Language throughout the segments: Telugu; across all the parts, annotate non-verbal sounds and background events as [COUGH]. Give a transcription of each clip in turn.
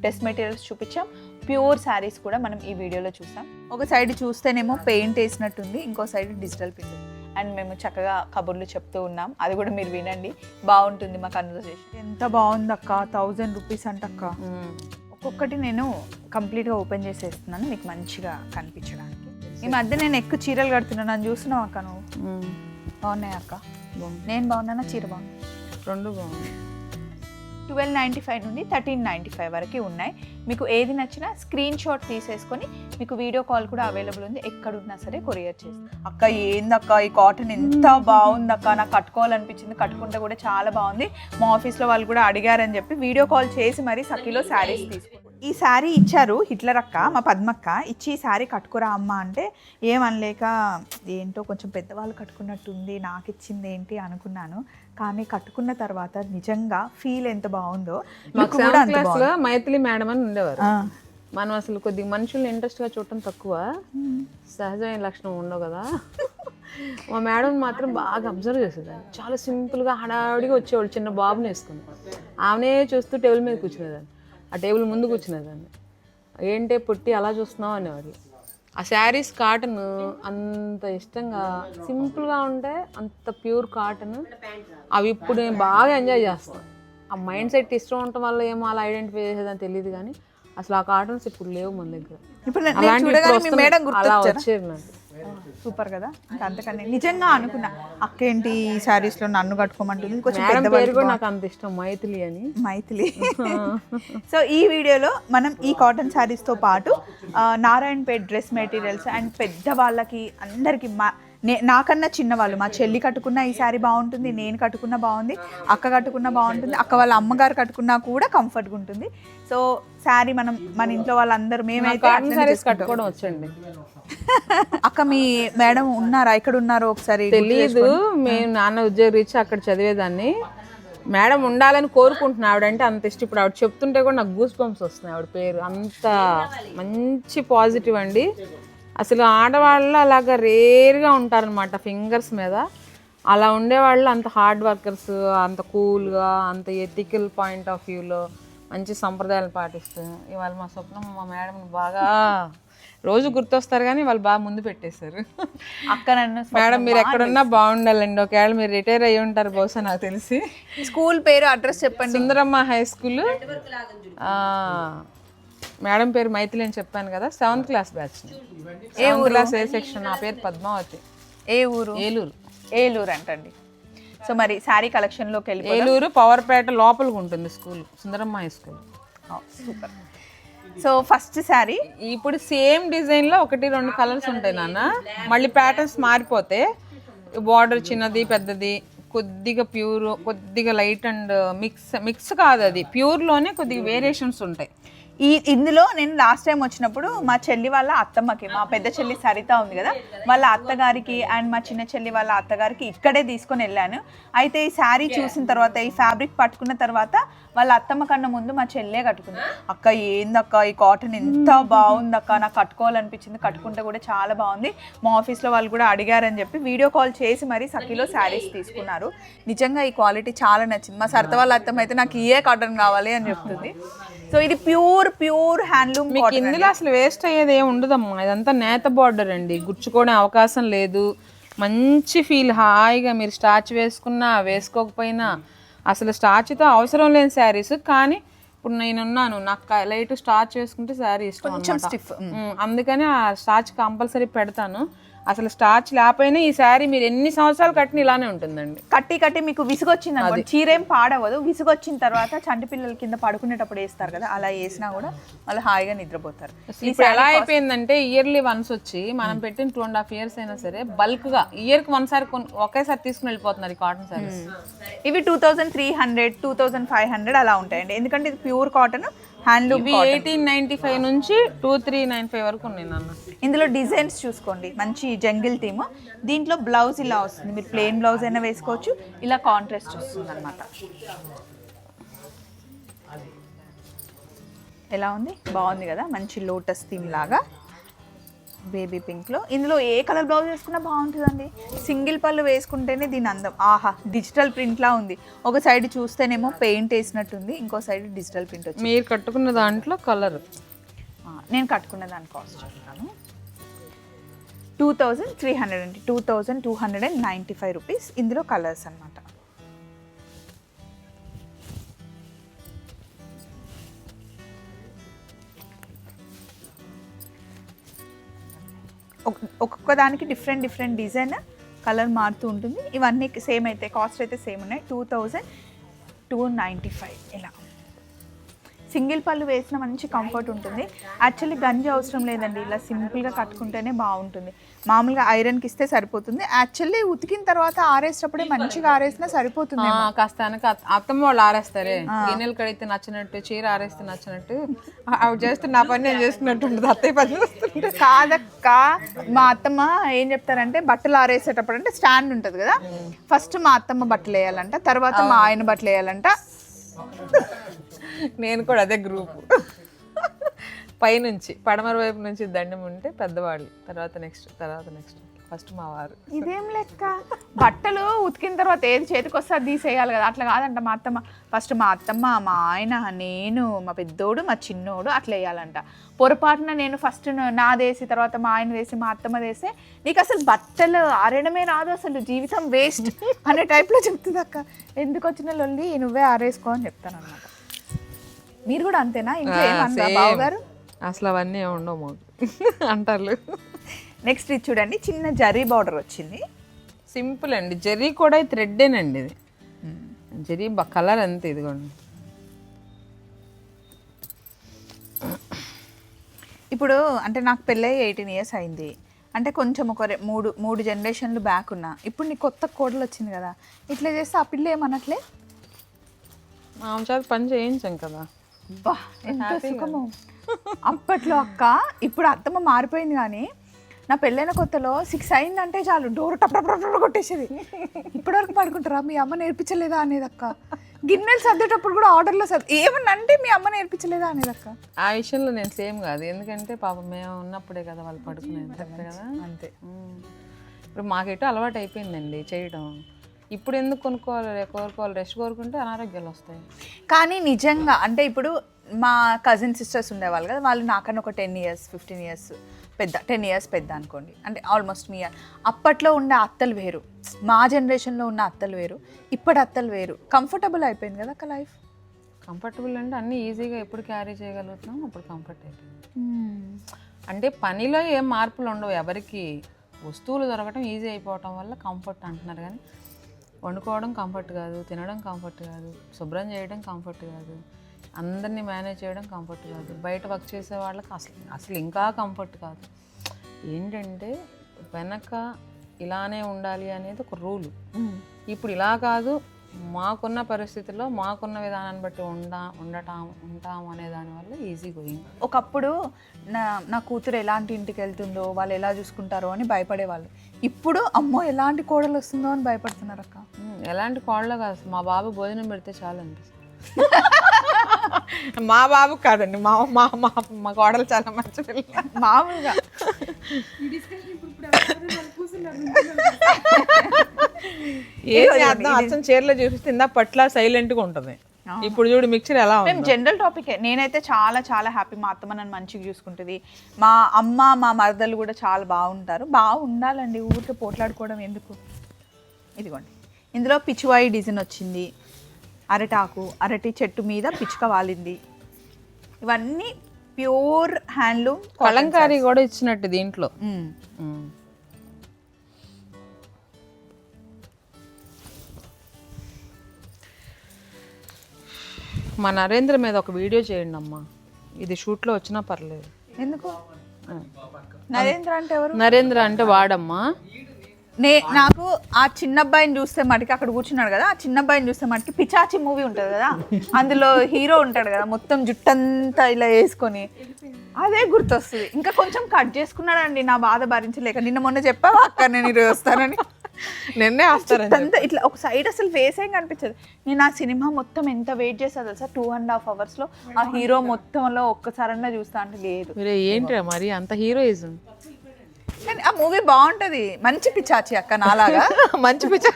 డ్రెస్ మెటీరియల్స్ చూపించాం. ప్యూర్ శారీస్ కూడా మనం ఈ వీడియోలో చూసాం. ఒక సైడ్ చూస్తేనేమో పెయింట్ వేసినట్టుంది ఇంకో సైడ్ డిజిటల్ ప్రింట్ అండ్ మేము చక్కగా కబుర్లు చెప్తూ ఉన్నాం. అది కూడా మీరు వినండి. బాగుంటుంది మా కన్వర్సేషన్ ఎంత బాగుంది అక్క థౌజండ్ రూపీస్ అంటక్క ఒక్కొక్కటి నేను కంప్లీట్గా ఓపెన్ చేసేస్తున్నాను మీకు మంచిగా కనిపించడానికి. ఈ మధ్య నేను ఎక్కువ చీరలు కడుతున్నాను నన్ను చూస్తున్నావు అక్క నువ్వు? బాగున్నాయి అక్క? నేను బాగున్నానా? చీర బాగున్నా రెండు బాగుంది ట్వెల్వ్ నైంటీ ఫైవ్ నుండి థర్టీన్ నైంటీ ఫైవ్ వరకు ఉన్నాయి. మీకు ఏది నచ్చినా స్క్రీన్ షాట్ తీసేసుకొని మీకు వీడియో కాల్ కూడా అవైలబుల్ ఉంది. ఎక్కడున్నా సరే కొరియర్ చేస్తాం అక్క ఏందక్క ఈ కాటన్ ఎంత బాగుంది అక్క నాకు కట్టుకోవాలనిపించింది. కట్టుకుంటే కూడా చాలా బాగుంది. మా ఆఫీస్లో వాళ్ళు కూడా అడిగారని చెప్పి వీడియో కాల్ చేసి మరీ సఖీలో శారీస్ తీసుకున్నాం ఈ శారీ ఇచ్చారు హిట్లర్ అక్క మా పద్మక్క. ఇచ్చి ఈ శారీ కట్టుకురా అమ్మ అంటే ఏమనలేక ఏంటో కొంచెం పెద్దవాళ్ళు కట్టుకున్నట్టుంది నాకు ఇచ్చింది ఏంటి అనుకున్నాను. కానీ కట్టుకున్న తర్వాత నిజంగా ఫీల్ ఎంత బాగుందో. మైథిలి మేడం అని ఉండేవారు. మనం అసలు కొద్దిగా మనుషుల్ని ఇంట్రెస్ట్గా చూడటం తక్కువ. సహజమైన లక్షణం ఉండవు కదా. మా మేడం మాత్రం బాగా అబ్జర్వ్ చేసేదాన్ని. చాలా సింపుల్గా హడావిడిగా వచ్చేవాడు చిన్న బాబుని వేసుకుని. ఆమెనే చూస్తూ టేబుల్ మీద కూర్చునేదాన్ని. ఆ టేబుల్ ముందు కూర్చునేదాన్ని. ఏంటే పొట్టి అలా చూస్తున్నావు అనేవారు ఆ శారీస్ కాటన్ అంత ఇష్టంగా సింపుల్గా ఉంటే అంత ప్యూర్ కాటన్ అవి ఇప్పుడు నేను బాగా ఎంజాయ్ చేస్తాను. ఆ మైండ్ సెట్ ఇష్టం ఉండటం వల్ల ఏమో అలా ఐడెంటిఫై చేసేదని తెలియదు కానీ అసలు ఆ కాటన్స్ ఇప్పుడు లేవు మన దగ్గర. అలాంటివి. అలా నాకు. సూపర్ కదా? ఇంకా అంతకన్నా నిజంగా అనుకున్నా అక్కేంటి ఈ శారీస్లో నన్ను కట్టుకోమంటుంది? కొంచెం మేడం పెద్ద పేరు కూడా నాకు అంత ఇష్టం మైథిలి అని. మైథిలి. [LAUGHS] సో ఈ వీడియోలో మనం ఈ కాటన్ శారీస్తో పాటు ఆ, నారాయణపేట్ డ్రెస్ మెటీరియల్స్ అండ్ పెద్ద వాళ్ళకి అందరికి మా నే- నాకన్నా చిన్న వాళ్ళు మా చెల్లి కట్టుకున్న ఈ శారీ బాగుంటుంది నేను కట్టుకున్న బాగుంది అక్క కట్టుకున్న బాగుంటుంది అక్క వాళ్ళ అమ్మగారు కట్టుకున్నా కూడా కంఫర్ట్గా ఉంటుంది. సో శారీ మనం మన ఇంట్లో వాళ్ళందరూ మేమైతే. కట్టుకోవడం వచ్చండి. అక్క మీ మేడం ఉన్నారా? ఎక్కడ ఉన్నారో ఒకసారి తెలీదు. మేము నాన్న ఉద్యోగ రీచ్ అక్కడ చదివేదాన్ని. మేడం ఉండాలని కోరుకుంటున్నా ఆవిడంటే అంత ఇష్టం. ఇప్పుడు ఆవిడ చెప్తుంటే కూడా నాకు గూస్ బంప్స్ వస్తున్నాయి. ఆవిడ పేరు అంత మంచి పాజిటివ్ అండి. అసలు ఆడవాళ్ళు అలాగా రేర్గా ఉంటారనమాట ఫింగర్స్ మీద. అలా ఉండేవాళ్ళు అంత హార్డ్ వర్కర్స్ అంత కూల్గా అంత ఎథికల్ పాయింట్ ఆఫ్ వ్యూలో మంచి సంప్రదాయాలు పాటిస్తూ ఇవాళ మా స్వప్నం మా మేడం బాగా రోజు గుర్తొస్తారు కానీ వాళ్ళు బాగా ముందు పెట్టేశారు. అక్క నన్ను మేడం మీరు ఎక్కడున్నా బాగుండాలండి. ఒకవేళ మీరు రిటైర్ అయ్యి ఉంటారు బహుశా నాకు తెలిసి. స్కూల్ పేరు అడ్రస్ చెప్పండి. Sundaramma high school. మేడం పేరు మైథిలి అని చెప్పాను కదా seventh class batch seventh class A section నా పేరు పద్మావతి. ఏ ఊరు? ఏలూరు. ఏలూరు అంటండి. సో మరి శారీ కలెక్షన్లోకి వెళ్ళి ఏలూరు పవర్పేట లోపలికి ఉంటుంది school Sundaramma high school super. So first sari ఇప్పుడు సేమ్ డిజైన్లో ఒకటి రెండు కలర్స్ ఉంటాయి నాన్న. మళ్ళీ ప్యాటర్న్స్ మారిపోతే బార్డర్ చిన్నది పెద్దది కొద్దిగా ప్యూర్ కొద్దిగా లైట్ అండ్ మిక్స్ మిక్స్ కాదు అది. ప్యూర్లోనే కొద్దిగా వేరియేషన్స్ ఉంటాయి. ఈ ఇందులో నేను లాస్ట్ టైం వచ్చినప్పుడు మా చెల్లి వాళ్ళ అత్తమ్మకి మా పెద్ద చెల్లి సరిత ఉంది కదా వాళ్ళ అత్తగారికి అండ్ మా చిన్న చెల్లి వాళ్ళ అత్తగారికి ఇక్కడే తీసుకొని వెళ్ళాను. అయితే ఈ శారీ చూసిన తర్వాత ఈ ఫ్యాబ్రిక్ పట్టుకున్న తర్వాత వాళ్ళ అత్తమ్మ కన్నా ముందు మా చెల్లే కట్టుకుంది. అక్క ఏందక్క ఈ కాటన్ ఎంత బాగుందక్క నాకు కట్టుకోవాలనిపించింది కట్టుకుంటే కూడా చాలా బాగుంది. మా ఆఫీస్లో వాళ్ళు కూడా అడిగారని చెప్పి వీడియో కాల్ చేసి మరీ సఖీలో శారీస్ తీసుకున్నారు. నిజంగా ఈ క్వాలిటీ చాలా నచ్చింది. మా సరత వాళ్ళ అత్తమ్మ అయితే నాకు ఇయే కాటన్ కావాలి అని చెప్తుంది. సో ఇది ప్యూర్ ప్యూర్ హ్యాండ్లూమ్ మీకు ఇందులో అసలు వేస్ట్ అయ్యేది ఏమి ఉండదమ్మా. ఇదంతా నేత బార్డర్ అండి. గుచ్చుకోవడం అవకాశం లేదు. మంచి ఫీల్ హాయిగా మీరు స్టార్చ్ వేసుకున్నా వేసుకోకపోయినా అసలు స్టార్చ్తో అవసరం లేని శారీస్ కానీ ఇప్పుడు నేనున్నాను నాకు లైట్ స్టార్చ్ వేసుకుంటే శారీ ఇష్టం. ఉమ్, అందుకని ఆ స్టార్చ్ కంపల్సరీ పెడతాను. అసలు స్టార్చ్ లేకపోయినా ఈ శారీ మీరు ఎన్ని సంవత్సరాలు కట్టిన ఇలానే ఉంటుందండి. కట్టి కట్టి మీకు విసుగొచ్చింది అనుకోండి చీరేం పాడవదు. విసుగొచ్చిన తర్వాత చంటి పిల్లల కింద పడుకునేటప్పుడు వేస్తారు కదా అలా వేసినా కూడా వాళ్ళు హాయిగా నిద్రపోతారు. ఇప్పుడు ఎలా అయిపోయిందంటే ఇయర్లీ వన్స్ వచ్చి మనం పెట్టిన టూ అండ్ హాఫ్ ఇయర్స్ అయినా సరే బల్క్గా ఇయర్కి వన్ సారి ఒకేసారి తీసుకుని వెళ్ళిపోతున్నారు ఈ కాటన్ సారీస్ ఇవి two thousand three hundred two thousand five hundred అలా ఉంటాయండి. ఎందుకంటే ఇది ప్యూర్ కాటన్ హ్యాండ్లూమ్ ఇవి ఎయిటీన్ నైన్టీ ఫైవ్ నుంచి టూ త్రీ నైన్ ఫైవ్ వరకు ఉన్నాయి నాన్న ఇందులో డిజైన్స్ చూసుకోండి. మంచి జంగిల్ థీమ్. దీంట్లో బ్లౌజ్ ఇలా వస్తుంది. మీరు ప్లెయిన్ బ్లౌజ్ అయినా వేసుకోవచ్చు. ఇలా కాంట్రాస్ట్ వస్తుంది అనమాట ఎలా ఉంది? బాగుంది కదా? మంచి లోటస్ థీమ్ లాగా. బేబీ పింక్లో. ఇందులో ఏ కలర్ బ్లౌజ్ వేసుకున్నా బాగుంటుందండి. సింగిల్ పళ్ళు వేసుకుంటేనే దీని అందం. ఆహా డిజిటల్ ప్రింట్లా ఉంది. ఒక సైడ్ చూస్తేనేమో పెయింట్ వేసినట్టుంది ఇంకో సైడ్ డిజిటల్ ప్రింట్ వచ్చింది. మీరు కట్టుకున్న దాంట్లో కలర్? నేను కట్టుకున్న దాని కాస్ట్ చెప్తాను. టూ థౌజండ్ త్రీ హండ్రెడ్ అండి. Two thousand two hundred and ninety five rupees. ఇందులో కలర్స్ అనమాట ఒక్కొక్క దానికి డిఫరెంట్ డిఫరెంట్ డిజైన్ కలర్ మారుతూ ఉంటుంది. ఇవన్నీ సేమ్ అయితే కాస్ట్ అయితే సేమ్ ఉన్నాయి. Two thousand two ninety five ఇలా. సింగిల్ పళ్ళు వేసిన మంచి కంఫర్ట్ ఉంటుంది. యాక్చువల్లీ గంజి అవసరం లేదండి. ఇలా సింపుల్గా కట్టుకుంటేనే బాగుంటుంది. మామూలుగా ఐరన్కి ఇస్తే సరిపోతుంది. యాక్చువల్లీ ఉతికిన తర్వాత ఆరేసేటప్పుడే మంచిగా ఆరేసినా సరిపోతుంది కాస్త అత్తమ్మ వాళ్ళు ఆరేస్తారే. గిన్నెలు కడిగితే నచ్చినట్టు చీర ఆరేస్తే నచ్చినట్టు. ఆవిడ చేస్తే నా పని నేను చేసుకున్నట్టు ఉంటుంది. అత్తయ్య పని చేస్తుంటే. కాదక్క మా అత్తమ్మ ఏం చెప్తారంటే బట్టలు ఆరేసేటప్పుడు అంటే స్టాండ్ ఉంటుంది కదా. ఫస్ట్ మా అత్తమ్మ బట్టలు వేయాలంట తర్వాత మా ఆయన బట్టలు వేయాలంట. [LAUGHS] నేను కూడా అదే గ్రూప్ పైనుంచి పడమర వైపు నుంచి దండం ఉంటే పెద్దవాళ్ళు తర్వాత నెక్స్ట్ తర్వాత నెక్స్ట్ ఫస్ట్ మా వారు. ఇదేం లెక్క? బట్టలు ఉతికిన తర్వాత ఏది చేతికి వస్తే అది తీసేయాలి కదా. అట్లా కాదంట మా అత్తమ్మ. ఫస్ట్ మా అత్తమ్మ మా ఆయన నేను మా పెద్దోడు మా చిన్నోడు అట్లా వేయాలంట. పొరపాటున నేను ఫస్ట్ నాదేసి తర్వాత మా ఆయన వేసి మా అత్తమ్మ వేస్తే నీకు అసలు బట్టలు ఆరేయడమే రాదు అసలు. జీవితం వేస్ట్ అనే టైప్లో చెప్తుంది అక్క. ఎందుకు వచ్చిన లొల్లి? నువ్వే ఆరేసుకో అని చెప్తాను అనమాట మీరు కూడా అంతేనా? ఇంట్లో ఏమన్నా అసలు అవన్నీ ఉండవు మాకు. [LAUGHS] అంటారు. నెక్స్ట్ ఇది చూడండి చిన్న జరీ బార్డర్ వచ్చింది. సింపుల్ అండి. జెర్రీ కూడా థ్రెడ్డేనండి ఇది. జెర్రీ కలర్ అంతే ఇదిగోండి. ఇప్పుడు అంటే నాకు పెళ్ళై ఎయిటీన్ ఇయర్స్ అయింది. అంటే కొంచెం ఒక మూడు మూడు జనరేషన్లు బ్యాక్ ఉన్నా. ఇప్పుడు నీ కొత్త కోడలు వచ్చింది కదా. ఇట్లా చేస్తే ఆ పిల్ల ఏమనట్లే? మా చేత పని చేయించాం కదా. బా ఎంత సుఖము. అప్పట్లో అక్క ఇప్పుడు అత్తమ్మ మారిపోయింది కానీ నా పెళ్ళైన కొత్తలో సిక్స్ అయిందంటే చాలు డోర్ టప్ టప్ టప్ టప్ కొట్టేసేది. ఇప్పటివరకు పడుకుంటారా? మీ అమ్మ నేర్పించలేదా అనేది అక్క. గిన్నెలు సర్దేటప్పుడు కూడా ఆర్డర్లో సర్ది ఏమన్నా అంటే మీ అమ్మ నేర్పించలేదా అనేది అక్క. ఆ విషయంలో నేను సేమ్ కాదు. ఎందుకంటే పాపం మేము ఉన్నప్పుడే కదా వాళ్ళు పడుకునేది కరెక్ట్ కదా? అంతే. ఇప్పుడు మాకెటో అలవాటు అయిపోయిందండి చేయడం ఇప్పుడు ఎందుకు కొనుక్కోవాలి? కోరుకోవాలి? రెస్ట్ కోరుకుంటే అనారోగ్యాలు వస్తాయి. కానీ నిజంగా అంటే ఇప్పుడు మా కజిన్ సిస్టర్స్ ఉండేవాళ్ళు కదా వాళ్ళు నాకన్నా ఒక టెన్ ఇయర్స్ ఫిఫ్టీన్ ఇయర్స్ పెద్ద టెన్ ఇయర్స్ పెద్ద అనుకోండి. అంటే ఆల్మోస్ట్ మీ అప్పట్లో ఉండే అత్తలు వేరు. మా జనరేషన్లో ఉన్న అత్తలు వేరు. ఇప్పటి అత్తలు వేరు. కంఫర్టబుల్ అయిపోయింది కదా అక్క లైఫ్ కంఫర్టబుల్ అంటే అన్నీ ఈజీగా ఎప్పుడు క్యారీ చేయగలుగుతున్నాం అప్పుడు కంఫర్ట్ అయిపోయింది. అంటే పనిలో ఏం మార్పులు ఉండవు. ఎవరికి వస్తువులు దొరకటం ఈజీ అయిపోవటం వల్ల కంఫర్ట్ అంటున్నారు కానీ వండుకోవడం కంఫర్ట్ కాదు తినడం కంఫర్ట్ కాదు శుభ్రం చేయడం కంఫర్ట్ కాదు అందరినీ మేనేజ్ చేయడం కంఫర్ట్ కాదు. బయట వర్క్ చేసే వాళ్ళకి అసలు అసలు ఇంకా కంఫర్ట్ కాదు. ఏంటంటే వెనక ఇలానే ఉండాలి అనేది ఒక రూలు ఇప్పుడు ఇలా కాదు మాకున్న పరిస్థితుల్లో మాకున్న విధానాన్ని బట్టి ఉండా ఉండటం ఉంటాం అనే దానివల్ల ఈజీ గోయింగ్ ఒకప్పుడు నా నా కూతురు ఎలాంటి ఇంటికి వెళ్తుందో వాళ్ళు ఎలా చూసుకుంటారో అని భయపడేవాళ్ళు. ఇప్పుడు అమ్మో ఎలాంటి కోడలు వస్తుందో అని భయపడుతున్నారు అక్క. ఎలాంటి కోళ్ళ కాదు. మా బాబు భోజనం పెడితే చాలు అనిపిస్తుంది. మా బాబు కాదండి మా మా మా మా కోడలు చాలా మంచి పిల్ల. మామూలుగా. [LAUGHS] ఏ చేద్దాం? అచ్చం చీరలో చూపిస్తే ఇందా పట్ల సైలెంట్గా ఉంటుంది. ఇప్పుడు చూడు మిక్చర్ ఎలా మేము జనరల్ టాపిక్ నేనైతే చాలా చాలా హ్యాపీ మా అత్తమ్మ నన్ను మంచిగా చూసుకుంటుంది. మా అమ్మ మా మరదలు కూడా చాలా బాగుంటారు. బాగుండాలండి. ఊరికే పోట్లాడుకోవడం ఎందుకు? ఇదిగోండి. ఇందులో పిచ్చివాయి డిజైన్ వచ్చింది. అరటాకు అరటి చెట్టు మీద పిచ్చుక వాలింది. ఇవన్నీ ప్యూర్ హ్యాండ్లూమ్ కలంకారీ కూడా ఇచ్చినట్టు దీంట్లో. మా నరేంద్ర మీద ఒక వీడియో చేయండి అమ్మా. ఇది షూట్లో వచ్చినా పర్లేదు. ఎందుకు? నరేంద్ర అంటే ఎవరు? నరేంద్ర అంటే వాడమ్మా. నే నాకు ఆ చిన్న అబ్బాయిని చూస్తే మటుకి అక్కడ కూర్చున్నాడు కదా ఆ చిన్న అబ్బాయిని చూస్తే మటుకి పిచాచి మూవీ ఉంటుంది కదా అందులో హీరో ఉంటాడు కదా మొత్తం జుట్టంతా ఇలా వేసుకొని. అదే గుర్తొస్తుంది. ఇంకా కొంచెం కట్ చేసుకున్నాడండి నా బాధ భరించలేక. నిన్న మొన్న చెప్పావా అక్క నేను ఈరోజు వస్తానని? నిన్నే జుట్టంతా ఇట్లా ఒక సైడ్ అసలు ఫేస్ ఏం కనిపించదు. నేను ఆ సినిమా మొత్తం ఎంత వెయిట్ చేస్తా తెలుసా? టూ అండ్ హాఫ్ అవర్స్లో ఆ హీరో మొత్తంలో ఒక్కసారన్నా చూస్తా అంటే లేదు. మీరే ఏంటి మరి? అంత హీరోయిజం కానీ ఆ మూవీ బాగుంటది. మంచి పిచ్చాచి అక్క నాలాగా. [LAUGHS] మంచి పిచ్చ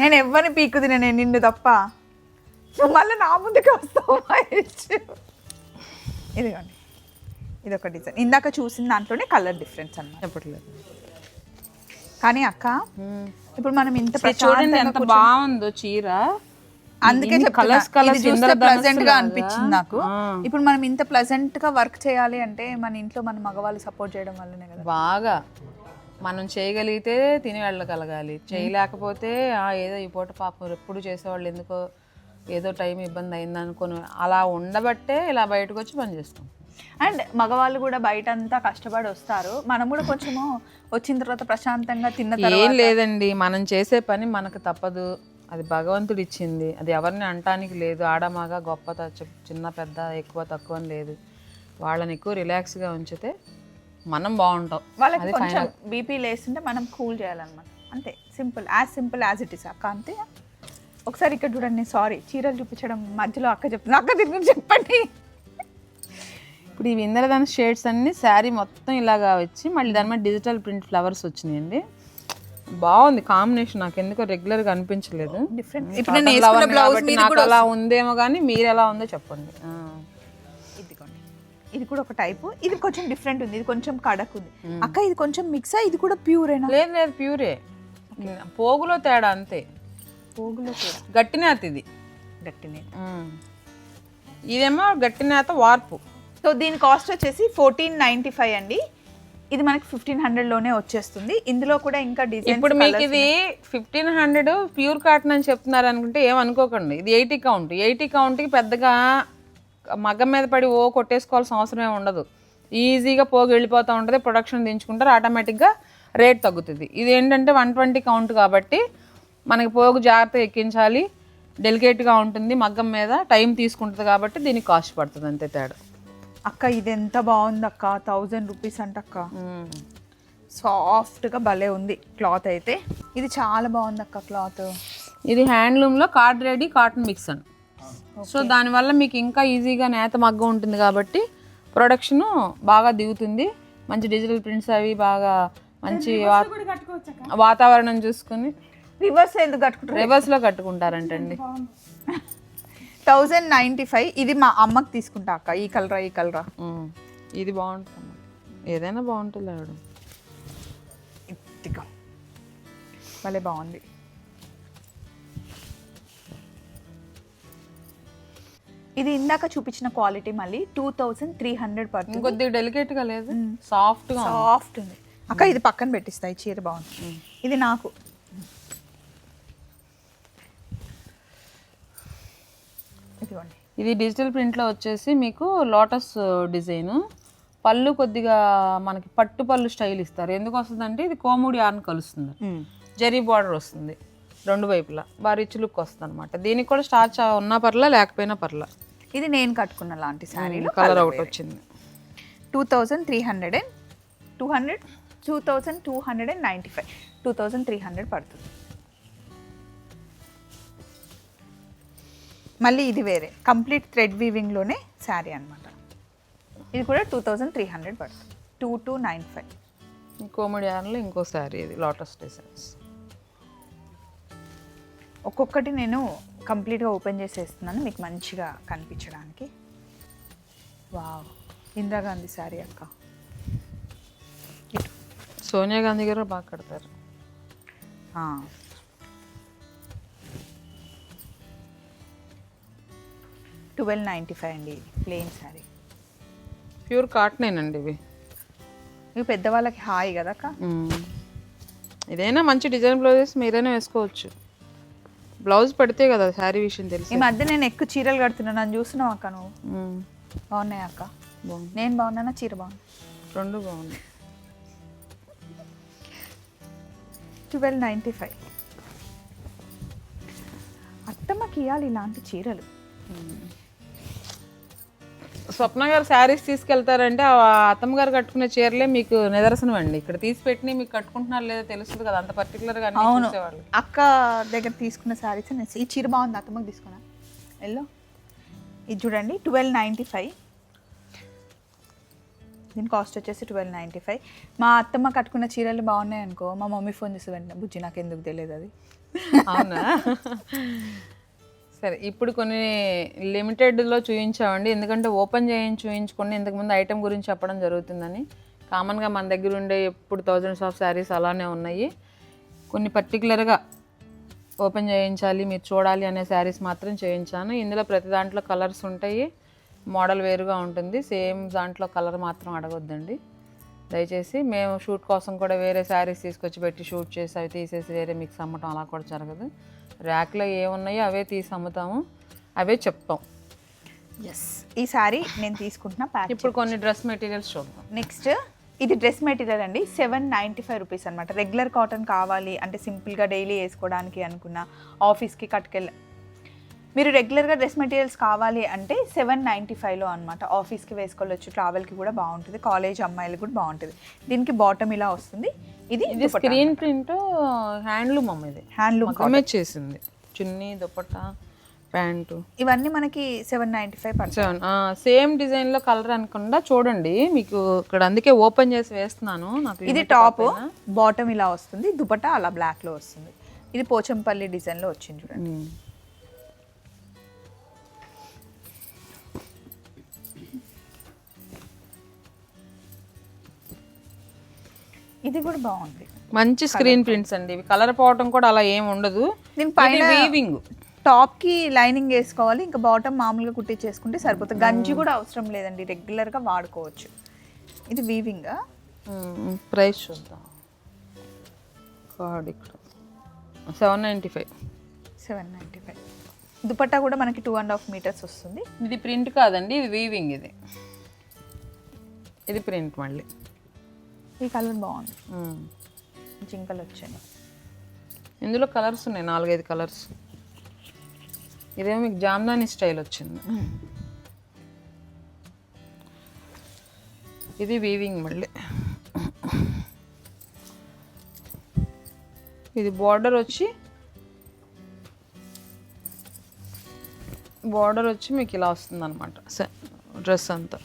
నేను ఎవరిని పీకుది నేను నిన్ను తప్ప. మళ్ళీ నా ముందుకు వస్తావు ఇదిగోండి. ఇది ఒక డిజైన్. ఇందాక చూసిన దాంట్లోనే కలర్ డిఫరెన్స్ అన్నమాట. చెప్పట్లేదు. కానీ అక్క ఇప్పుడు మనం ఇంత చూడండి ఎంత బాగుందో చీర. అందుకే colours, ఇది చూస్తే ప్లెజెంట్గా. అనిపించింది నాకు. ఇప్పుడు మనం ఇంత ప్లెజెంట్గా వర్క్ చేయాలి అంటే మన ఇంట్లో మన మగవాళ్ళు సపోర్ట్ చేయడం వల్లనే కదా. బాగా. మనం చేయగలిగితే తిని వెళ్ళగలగాలి. చేయలేకపోతే "ఆ, ఏదో ఈ పూట పాపం ఎప్పుడు చేసేవాళ్ళు ఎందుకో ఏదో టైం ఇబ్బంది అయింది అనుకుని అలా ఉండబట్టే ఇలా బయటకు వచ్చి పని చేస్తాం. అండ్ మగవాళ్ళు కూడా బయట అంతా కష్టపడి వస్తారు. మనం కూడా కొంచెము వచ్చిన తర్వాత ప్రశాంతంగా తిన్న ఏం లేదండి మనం చేసే పని మనకు తప్పదు. అది భగవంతుడు ఇచ్చింది. అది ఎవరిని అంటానికి లేదు. ఆడమగ గొప్ప చిన్న పెద్ద ఎక్కువ తక్కువ లేదు. వాళ్ళని ఎక్కువ రిలాక్స్గా ఉంచితే మనం బాగుంటాం. వాళ్ళకి కొంచెం. బీపీ లేస్తుంటే మనం కూల్ చేయాలన్నమాట. అంతే. Simple as simple as it is అక్క అంతే. ఒకసారి ఇక్కడ చూడండి సారీ చీరలు చూపించడం మధ్యలో అక్క చెప్తుంది. అక్క గురించి చెప్పండి. ఇప్పుడు ఈ ఇంద్రధనుష్ షేడ్స్ అన్ని శారీ మొత్తం ఇలాగా వచ్చి మళ్ళీ దాని మీద డిజిటల్ ప్రింట్ ఫ్లవర్స్ వచ్చినాయండి. బాగుంది కాంబినేషన్ నాకు ఎందుకో రెగ్యులర్గా అనిపించలేదు. నాకు అలా ఉందేమో కానీ మీరు ఎలా ఉందో చెప్పండి. ఇది కూడా ఒక టైపు ఇది కొంచెం డిఫరెంట్ ఉంది. ఇది కొంచెం కడక్ ఉంది. అక్క ఇది కొంచెం మిక్సా ఇది కూడా ప్యూరేనా లేదు లేదు ప్యూరే పోగులో తేడా అంతే. పోగులో కూడా గట్టి నేత ఇది. గట్టినే ఉమ్. ఇదేమో గట్టి నేత వార్పు. సో దీని కాస్ట్ వచ్చేసి ఫోర్టీన్ నైన్టీ ఫైవ్ అండి. ఇది మనకి ఫిఫ్టీన్ హండ్రెడ్లోనే వచ్చేస్తుంది. ఇందులో కూడా ఇంకా డిజైన్ ఇప్పుడు మీకు ఇది ఫిఫ్టీన్ హండ్రెడ్ ప్యూర్ కాటన్ అని చెప్తున్నారు అనుకుంటే ఏమనుకోకండి ఇది ఎయిటీ కౌంట్. ఎయిటీ కౌంట్కి పెద్దగా మగ్గం మీద పడి ఓ కొట్టేసుకోవాల్సిన అవసరం ఏమి ఉండదు. ఈజీగా పోగు వెళ్ళిపోతూ ఉంటుంది ప్రొడక్షన్ దించుకుంటారు ఆటోమేటిక్గా రేట్ తగ్గుతుంది. ఇది ఏంటంటే వన్ ట్వంటీ కౌంట్ కాబట్టి మనకి పోగు జాగ్రత్తగా ఎక్కించాలి. డెలికేట్గా ఉంటుంది మగ్గం మీద టైం తీసుకుంటుంది కాబట్టి దీనికి కాస్ట్ పడుతుంది అంతే తేడా. అక్క ఇది ఎంత బాగుంది అక్క థౌజండ్ రూపీస్ అంట అక్క. సాఫ్ట్గా భలే ఉంది క్లాత్ అయితే. ఇది చాలా బాగుంది అక్క క్లాత్. ఇది హ్యాండ్లూమ్లో కార్డ్ రెడీ కాటన్ మిక్స్ అని. సో దానివల్ల మీకు ఇంకా ఈజీగా నేత మగ్గం ఉంటుంది కాబట్టి ప్రొడక్షన్ బాగా దిగుతుంది. మంచి డిజిటల్ ప్రింట్స్ అవి బాగా మంచి వాతావరణం చూసుకుని రివర్స్ ఎందుకు కట్టుకుంటారు? రివర్స్లో కట్టుకుంటారంటండి. థౌజండ్ నైంటీ ఫైవ్ ఇది మా అమ్మకి తీసుకుంటా అక్క. ఈ కలరా ఈ కలరా. ఇది బాగుంటుంది. ఏదైనా బాగుంటుంది ఆవిడ. ఇదిగో. భలే బాగుంది. ఇది ఇందాక చూపించిన క్వాలిటీ మళ్ళీ టూ థౌజండ్ త్రీ హండ్రెడ్ పడుతుంది. ఇంకొద్దిగా డెలికేట్గా లేదు. సాఫ్ట్గా సాఫ్ట్ ఉంది. అక్క ఇది పక్కన పెట్టిస్తాయి చీర బాగుంది. ఇది నాకు. ఇదిగోండి. ఇది డిజిటల్ ప్రింట్లో వచ్చేసి మీకు లోటస్ డిజైన్. పళ్ళు కొద్దిగా మనకి పట్టు పళ్ళు స్టైల్ ఇస్తారు. ఎందుకు వస్తుందంటే ఇది కోముడి ఆర్న్ కలుస్తుంది. జరీ బార్డర్ వస్తుంది రెండు వైపులా. బాగా రిచ్ లుక్ వస్తుంది అనమాట దీనికి కూడా స్టార్చ్ ఉన్నా పర్లా లేకపోయినా పర్లా. ఇది నేను కట్టుకున్న లాంటి శారీలో కలర్ ఒకటి వచ్చింది. Two thousand three hundred and two hundred two thousand two hundred and ninety five. Two thousand three hundred పడుతుంది. మళ్ళీ ఇది వేరే. కంప్లీట్ థ్రెడ్ వీవింగ్లోనే శారీ అనమాట ఇది కూడా టూ థౌజండ్ త్రీ హండ్రెడ్ పడుతుంది. టూ టూ నైన్ ఫైవ్ కోముడి ఆర్న్లో ఇంకో శారీ ఇది లోటస్ డిజైన్స్ ఒక్కొక్కటి నేను కంప్లీట్గా ఓపెన్ చేసేస్తున్నాను మీకు మంచిగా కనిపించడానికి. వావ్ ఇందిరాగాంధీ శారీ అక్క. సోనియా గాంధీ గారు బాగా కడతారు. ట్వెల్వ్ నైంటీ ఫైవ్ అండి ఇది ప్లెయిన్ శారీ. ప్యూర్ కాటనేనండి ఇవి. ఇవి పెద్దవాళ్ళకి హాయి కదా అక్క. ఇదైనా మంచి డిజైన్ బ్లౌజెస్ మీరైనా వేసుకోవచ్చు. బ్లౌజ్ పెడితే కదా శారీ విషయం తెలిసి. ఈ మధ్య నేను ఎక్కువ చీరలు కడుతున్నాను నన్ను చూస్తున్నావు అక్క నువ్వు. బాగున్నాయి అక్క? బాగుంది. నేను బాగున్నానా? చీర బాగుంది? రెండు బాగుంది ట్వెల్వ్ నైంటీ ఫైవ్. అత్తమ్మకి ఇవ్వాలి ఇలాంటి చీరలు. స్వప్న గారు శారీస్ తీసుకెళ్తారంటే ఆ అత్తమ్మ గారు కట్టుకునే చీరలే మీకు నిదర్శనం అండి. ఇక్కడ తీసి పెట్టి మీకు కట్టుకుంటున్నారు లేదో తెలుస్తుంది కదా అంత పర్టికులర్గా అన్ని అవును. అక్క దగ్గర తీసుకున్న శారీస్ నేను ఈ చీర బాగుంది అత్తమ్మకి తీసుకున్నా? ఎల్లో. ఇది చూడండి ట్వెల్వ్ నైంటీ ఫైవ్. దీని కాస్ట్ వచ్చేసి ట్వెల్వ్ నైంటీ ఫైవ్. మా అత్తమ్మ కట్టుకున్న చీరలు బాగున్నాయి అనుకో మా మమ్మీ ఫోన్ చేసి వెంటనే బుజ్జి నాకు ఎందుకు తెలియదు అది? అవునా? సరే ఇప్పుడు కొన్ని లిమిటెడ్లో చూపించామండి ఎందుకంటే ఓపెన్ చేయించి చూపించుకొని ఇంతకుముందు ఐటెం గురించి చెప్పడం జరుగుతుందని. కామన్గా మన దగ్గర ఉండే ఎప్పుడు థౌజండ్స్ ఆఫ్ శారీస్ అలానే ఉన్నాయి. కొన్ని పర్టికులర్గా ఓపెన్ చేయించాలి మీరు చూడాలి అనే శారీస్ మాత్రం చేయించాను. ఇందులో ప్రతి దాంట్లో కలర్స్ ఉంటాయి. మోడల్ వేరుగా ఉంటుంది. సేమ్ దాంట్లో కలర్ మాత్రం అడగొద్దండి. దయచేసి మేము షూట్ కోసం కూడా వేరే శారీస్ తీసుకొచ్చి పెట్టి షూట్ చేసి అవి తీసేసి వేరే మిక్స్ అమ్మటం అలా కూడా జరగదు. ర్యాక్లో ఏమున్నాయో అవే తీసి అమ్ముతాము. అవే చెప్తాం. ఎస్ ఈ సారీ నేను తీసుకుంటున్నా ప్యాక్ ఇప్పుడు కొన్ని డ్రెస్ మెటీరియల్స్ చూద్దాం. నెక్స్ట్ ఇది డ్రెస్ మెటీరియల్ అండి. సెవెన్ నైంటీ ఫైవ్ రూపీస్ అనమాట రెగ్యులర్ కాటన్ కావాలి అంటే సింపుల్గా డైలీ వేసుకోవడానికి అనుకున్న ఆఫీస్కి కట్టుకెళ్ళ మీరు రెగ్యులర్గా డ్రెస్ మెటీరియల్స్ కావాలి అంటే సెవెన్ నైంటీ ఫైవ్లో అనమాట ఆఫీస్కి వేసుకోవచ్చు ట్రావెల్కి కూడా బాగుంటుంది కాలేజ్ అమ్మాయిలకు కూడా బాగుంటుంది. దీనికి బాటమ్ ఇలా వస్తుంది. ఇది ఇది స్క్రీన్ ప్రింట్ హ్యాండ్లూమ్ అమ్మ ఇది. హ్యాండ్లూమ్ చేసింది. చున్నీ దుపట్టా ప్యాంటు. ఇవన్నీ మనకి seven ninety five seven same డిజైన్లో కలర్ అనకుండా చూడండి. మీకు ఇక్కడ అందుకే ఓపెన్ చేసి వేస్తున్నాను. నాకు ఇది టాప్. బాటమ్ ఇలా వస్తుంది. దుపట్టా అలా బ్లాక్లో వస్తుంది. ఇది పోచంపల్లి డిజైన్లో వచ్చింది చూడండి. ఇది కూడా బాగుంది. మంచి స్క్రీన్ ప్రింట్స్ అండి. ఇవి కలర్ పోవటం కూడా అలా ఏం ఉండదు. దీని పైన వీవింగ్ టాప్కి లైనింగ్ వేసుకోవాలి. ఇంకా బాటమ్ మామూలుగా కుట్టించేసుకుంటే సరిపోతుంది. గంజి కూడా అవసరం లేదండి. రెగ్యులర్గా వాడుకోవచ్చు. ఇది వీవింగ్ ప్రైస్ చూద్దాం. కార్డ్ ఇక్కడ. Seven ninety five seven ninety five dupatta కూడా మనకి టూ అండ్ హాఫ్ మీటర్స్ వస్తుంది. ఇది ప్రింట్ కాదండి. ఇది వీవింగ్ ఇది. ఇది ప్రింట్ మళ్ళీ. ఈ కలర్ బాగుంది. జింకలు వచ్చాయి. ఇందులో కలర్స్ ఉన్నాయి నాలుగైదు కలర్స్. ఇదేమో మీకు జామ్దాని స్టైల్ వచ్చింది. ఇది వీవింగ్ మళ్ళీ. ఇది బార్డర్ వచ్చి బార్డర్ వచ్చి మీకు ఇలా వస్తుంది అనమాట డ్రెస్ అంతా.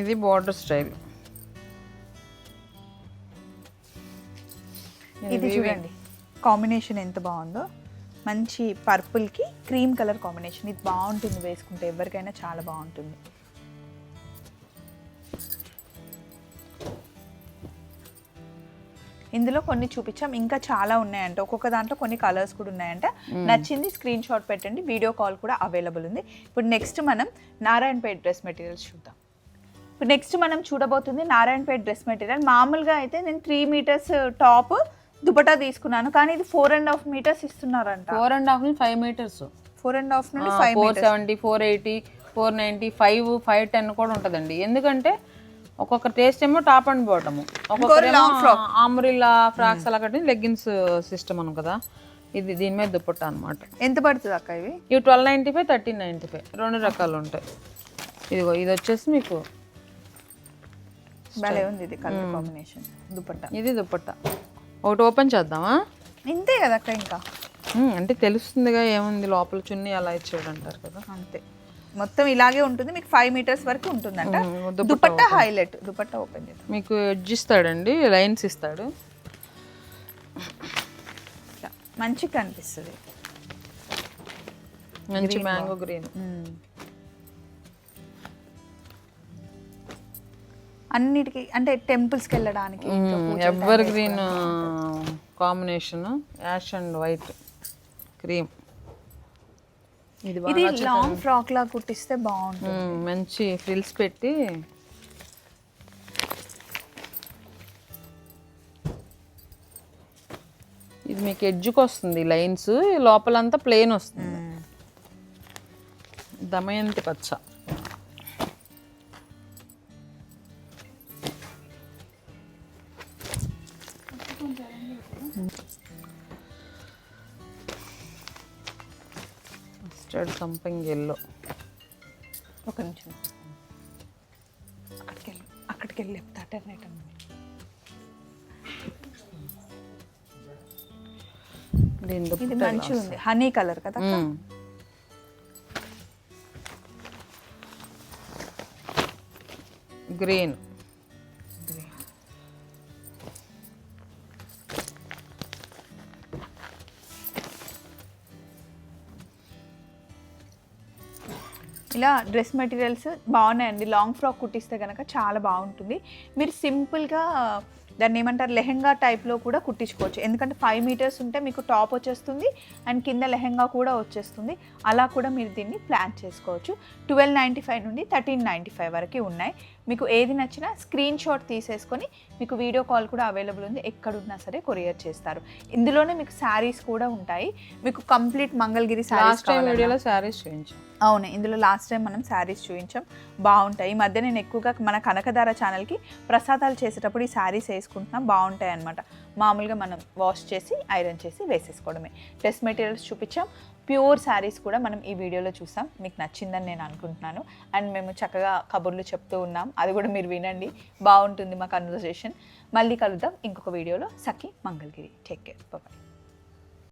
ఇది బార్డర్ స్టైల్. ఇది చూడండి. కాంబినేషన్ ఎంత బాగుందో. మంచి పర్పుల్కి క్రీమ్ కలర్ కాంబినేషన్. ఇది బాగుంటుంది వేసుకుంటే ఎవరికైనా చాలా బాగుంటుంది. ఇందులో కొన్ని చూపించాం. ఇంకా చాలా ఉన్నాయంట. ఒక్కొక్క దాంట్లో కొన్ని కలర్స్ కూడా ఉన్నాయంట. నచ్చింది స్క్రీన్ షాట్ పెట్టండి. వీడియో కాల్ కూడా అవైలబుల్ ఉంది. ఇప్పుడు నెక్స్ట్ మనం నారాయణపేట్ డ్రెస్ మెటీరియల్స్ చూద్దాం. ఇప్పుడు నెక్స్ట్ మనం చూడబోతుంది నారాయణపేట్ డ్రెస్ మెటీరియల్. మామూలుగా అయితే నేను త్రీ మీటర్స్ టాప్ దుపటా తీసుకున్నాను. కానీ ఇది four and half metres ఇస్తున్నారంట. Four and half five metres four and half నుండి five four seventy four eighty four ninety five five ten కూడా ఉంటుందండి. ఎందుకంటే ఒక్కొక్క టేస్ట్ ఏమో టాప్ అండ్ బాటము ఒక్కొక్కరేమో ఆమ్రిల్లా ఫ్రాక్స్ అలా కట్టి లెగ్గిన్స్ సిస్టమ్ అను కదా. ఇది దీని మీద దుపట్టా అనమాట ఎంత పడుతుంది అక్క ఇవి? ఇవి twelve ninety five thirteen ninety five రెండు రకాలు ఉంటాయి. ఇదిగో ఇది వచ్చేసి మీకు భలే ఉంది ఇది కలర్ కాంబినేషన్. దుపట్టా. ఇది దుపట్టా. ఒకటి ఓపెన్ చేద్దామా? ఇంతే కదా అక్క ఇంకా. అంటే తెలుస్తుందిగా ఏముంది లోపల చున్నీ అలా ఇచ్చాడు అంటారు కదా. అంతే. మొత్తం ఇలాగే ఉంటుంది మీకు ఫైవ్ మీటర్స్ వరకు ఉంటుందంట. దుపట్టా హైలైట్ దుపట్టా ఓపెన్ చేద్దాం. మీకు ఎడ్జ్ ఇస్తాడండి లైన్స్ ఇస్తాడు. మంచిగా కనిపిస్తుంది. మంచి మ్యాంగో గ్రీన్ అన్నిటికీ అంటే టెంపుల్స్కి వెళ్ళడానికి evergreen combination ash and white cream. ఇది లాంగ్ ఫ్రాక్ లా కుట్టిస్తే బాగుంటుంది. మంచి ఫ్రిల్స్ పెట్టి. ఇది మీకు ఎడ్జ్కి వస్తుంది లైన్స్. లోపలంతా ప్లెయిన్ వస్తుంది. దమయంతి పచ్చ. సంథింగ్ ఎల్లో ఒక నిమిషం. అక్కడికి వెళ్ళి అక్కడికి వెళ్ళి చెప్తా అటర్నేట్ అన్నది ఇది ఉంది హనీ కలర్ కదా గ్రీన్. ఇలా డ్రెస్ మెటీరియల్స్ బాగున్నాయండి. లాంగ్ ఫ్రాక్ కుట్టిస్తే కనుక చాలా బాగుంటుంది. మీరు సింపుల్గా దాన్ని ఏమంటారు లెహెంగా టైప్లో కూడా కుట్టించుకోవచ్చు. ఎందుకంటే ఫైవ్ మీటర్స్ ఉంటే మీకు టాప్ వచ్చేస్తుంది అండ్ కింద లెహెంగా కూడా వచ్చేస్తుంది. అలా కూడా మీరు దీన్ని ప్లాన్ చేసుకోవచ్చు. ట్వెల్వ్ నైంటీ ఫైవ్ నుండి థర్టీన్ నైంటీ ఫైవ్ వరకు ఉన్నాయి. మీకు ఏది నచ్చినా స్క్రీన్ షాట్ తీసేసుకొని మీకు వీడియో కాల్ కూడా అవైలబుల్ ఉంది. ఎక్కడున్నా సరే కొరియర్ చేస్తారు. ఇందులోనే మీకు శారీస్ కూడా ఉంటాయి. మీకు కంప్లీట్ మంగళగిరి శారీస్ వీడియోలో శారీస్ చూపించాం అవును ఇందులో లాస్ట్ టైం మనం శారీస్ చూపించాం బాగుంటాయి. ఈ మధ్య నేను ఎక్కువగా మన కనకధార ఛానల్కి ప్రసాదాలు చేసేటప్పుడు ఈ శారీస్ వేసుకుంటున్నాం బాగుంటాయి అనమాట మామూలుగా మనం వాష్ చేసి ఐరన్ చేసి వేసేసుకోవడమే. డ్రెస్ మెటీరియల్స్ చూపించాం. ప్యూర్ శారీస్ కూడా మనం ఈ వీడియోలో చూసాం. మీకు నచ్చిందని నేను అనుకుంటున్నాను. అండ్ మేము చక్కగా కబుర్లు చెప్తూ ఉన్నాం. అది కూడా మీరు వినండి. బాగుంటుంది మా కన్వర్సేషన్ మళ్ళీ కలుద్దాం. ఇంకొక వీడియోలో. Sakhi Mangalagiri. Take care bye